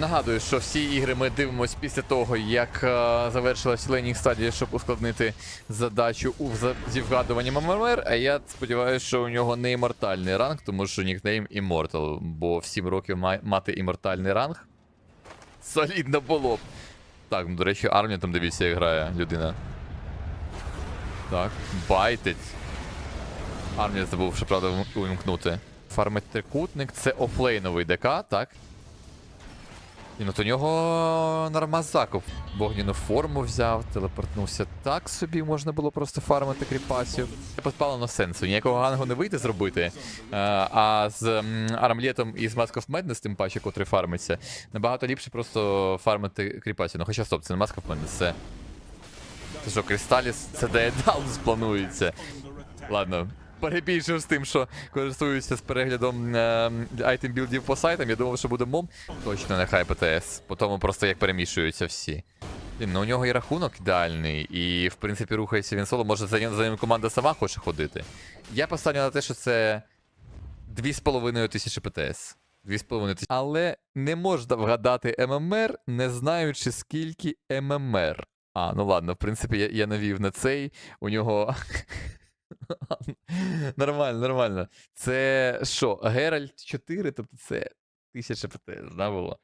Нагадую, що всі ігри ми дивимося після того, як е, завершилась лейнінг стадія, щоб ускладнити задачу у зі вгадуванням ММР. А я сподіваюся, що у нього не імортальний ранг, тому що нікнейм Immortal, бо в 7 років мати імортальний ранг. Солідно було б. Так, ну, до речі, армія там дивіться, як грає людина. Так, байтить. Армія забув, що правда увімкнути. Фармить трикутник це офлейновий ДК, так? І ну то нього нормас закуп. Вогняну форму взяв, телепортнувся так собі, можна було просто фармити кріпасів. Не позбавлено сенсу, ніякого гангу не вийде зробити. Е, а з м, і з Mask of Madness, тим паче, котрий фармиться, набагато ліпше просто фармити кріпасів. Ну хоча стоп, це не Mask of Madness, це. Це що, Крісталіс, це Daedalus планується. Ладно, перебільшив з тим, що користуюся з переглядом е, айтем білдів по сайтам. Я думав, що буде мом. Точно не хай ПТС. По тому просто як перемішуються всі. Ну у нього і рахунок ідеальний, і в принципі рухається він соло. Може за ним, за ним команда сама хоче ходити. Я поставлю на те, що це 2,5 тисячі ПТС. 2,5 тисячі. Але не можна вгадати ММР, не знаючи скільки ММР. А, ну ладно, в принципі, я, я навів на цей. У нього. нормально, нормально. Це що, Геральт 4, тобто це 1000 ПТ, да, було?